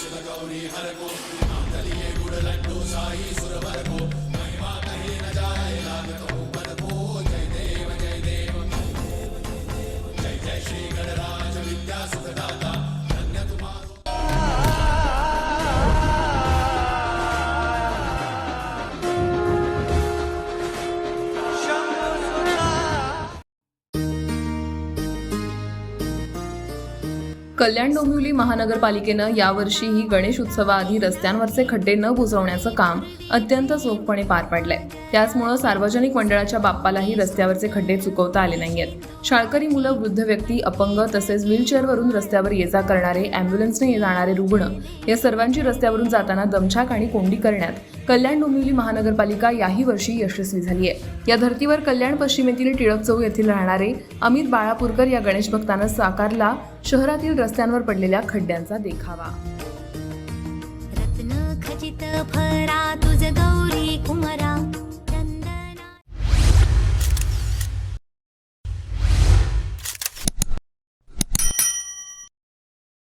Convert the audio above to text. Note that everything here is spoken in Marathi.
सुर गौरी हर को मातलिये गुड़ लड्डू साई सुर भर को जय देव जय देव जय जय श्री गणराज कल्याण डोंबिवली महानगरपालिकेनं यावर्षीही गणेश उत्सवाआधी रस्त्यांवरचे खड्डे न बुजवण्याचं काम अत्यंत चोखपणे पार पाडलंय. त्याचमुळं सार्वजनिक मंडळाच्या बाप्पालाही रस्त्यावरचे खड्डे चुकवता आले नाहीयेत. शाळकरी मुलं वृद्ध व्यक्ती अपंग तसेच व्हीलचेअरवरून रस्त्यावर ये जा करणारे अँब्युलन्सने जाणारे रुग्ण या सर्वांची रस्त्यावरून जाताना दमछाक आणि कोंडी करण्यात कल्याण डोंबिवली महानगरपालिका याही वर्षी यशस्वी झाली आहे या धर्तीवर कल्याण पश्चिमेतील टिळक चौक येथील राहणारे अमित बाळापूरकर या गणेश भक्तानं साकारला शहरातील रस्त्यांवर पडलेल्या खड्ड्यांचा देखावा. रत्न खचित